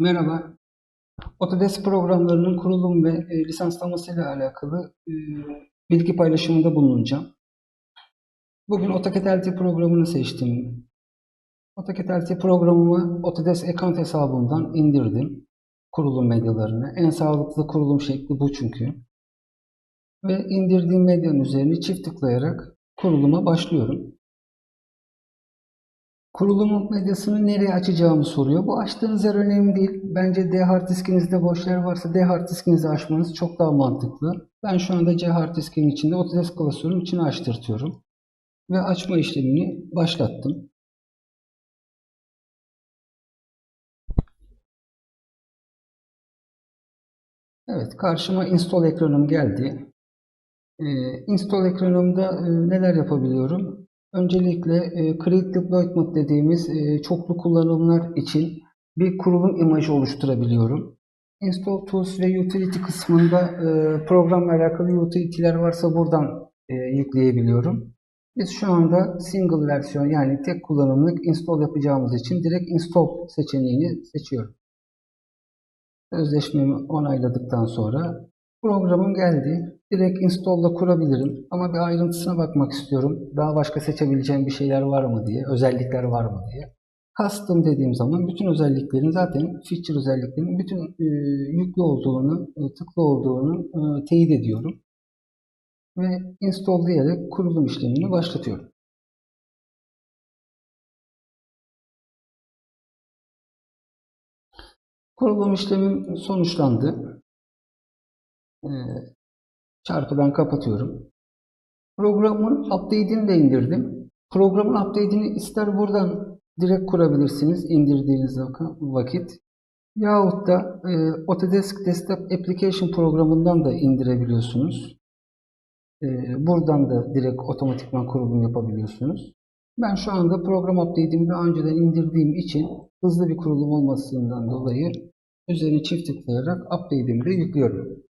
Merhaba. Autodesk programlarının kurulum ve e, lisanslaması ile alakalı e, bilgi paylaşımında bulunacağım. Bugün AutoCAD LT programını seçtim. AutoCAD LT programımı Autodesk account hesabımdan indirdim. Kurulum medyalarını. En sağlıklı kurulum şekli bu çünkü. Ve indirdiğim medyanın üzerine çift tıklayarak kuruluma başlıyorum. Kurulum medyasını nereye açacağımı soruyor. Bu açtığınız yer önemli değil. Bence D hard diskinizde boş yer varsa D hard diskinizi açmanız çok daha mantıklı. Ben şu anda C hard diskinin içinde Autodesk klasörün içine açtırtıyorum. Ve açma işlemini başlattım. Evet, karşıma install ekranım geldi. Ee, install ekranımda e, neler yapabiliyorum? Öncelikle e, Create Deployment dediğimiz e, çoklu kullanımlar için bir kurulum imajı oluşturabiliyorum. Install Tools ve Utility kısmında e, programla alakalı utility'ler varsa buradan e, yükleyebiliyorum. Biz şu anda single versiyon yani tek kullanımlık install yapacağımız için direkt install seçeneğini seçiyorum. Sözleşmemi onayladıktan sonra programım geldi. Direkt install'da kurabilirim ama bir ayrıntısına bakmak istiyorum. Daha başka seçebileceğim bir şeyler var mı diye, özellikler var mı diye. Custom dediğim zaman bütün özelliklerin zaten feature özelliklerinin bütün e, yüklü olduğunu, e, tıklı olduğunu e, teyit ediyorum. Ve install diyerek kurulum işlemini başlatıyorum. Kurulum işlemim sonuçlandı. Ee, çarpıdan kapatıyorum. Programın update'ini de indirdim. Programın update'ini ister buradan direkt kurabilirsiniz indirdiğiniz vakit. Yahut da e, Autodesk Desktop Application programından da indirebiliyorsunuz. E, buradan da direkt otomatikman kurulum yapabiliyorsunuz. Ben şu anda program update'imi daha önceden indirdiğim için hızlı bir kurulum olmasından dolayı üzerine çift tıklayarak update'imi de yüklüyorum.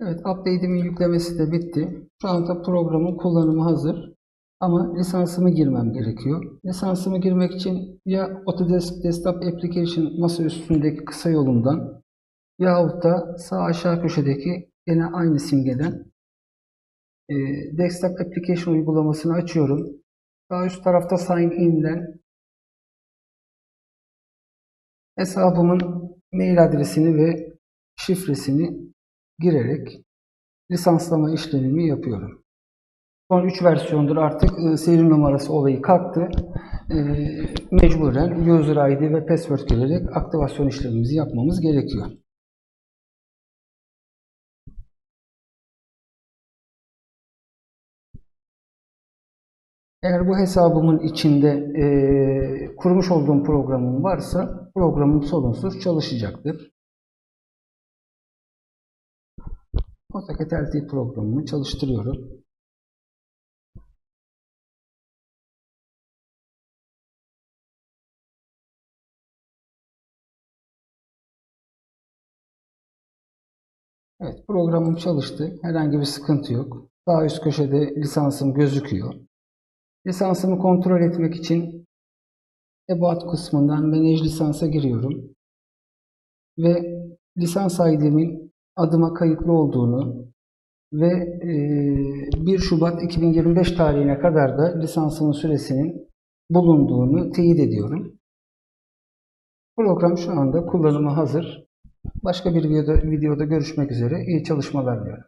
Evet, update'imin yüklemesi de bitti. Şu anda programın kullanımı hazır. Ama lisansımı girmem gerekiyor. Lisansımı girmek için ya Autodesk Desktop Application masa üstündeki kısa yolundan yahut da sağ aşağı köşedeki yine aynı simgeden e, Desktop Application uygulamasını açıyorum. Sağ üst tarafta Sign In'den hesabımın mail adresini ve şifresini girerek lisanslama işlemimi yapıyorum. Son 3 versiyondur artık e, seri numarası olayı kalktı. E, mecburen user ID ve password girerek aktivasyon işlemimizi yapmamız gerekiyor. Eğer bu hesabımın içinde e, kurmuş olduğum programım varsa programım sorunsuz çalışacaktır. AutoCAD LT programımı çalıştırıyorum. Evet, programım çalıştı. Herhangi bir sıkıntı yok. Sağ üst köşede lisansım gözüküyor. Lisansımı kontrol etmek için About kısmından Manage lisansa giriyorum. Ve lisans ID'min adıma kayıtlı olduğunu ve 1 Şubat 2025 tarihine kadar da lisansımın süresinin bulunduğunu teyit ediyorum. Program şu anda kullanıma hazır. Başka bir videoda, videoda görüşmek üzere. İyi çalışmalar diliyorum.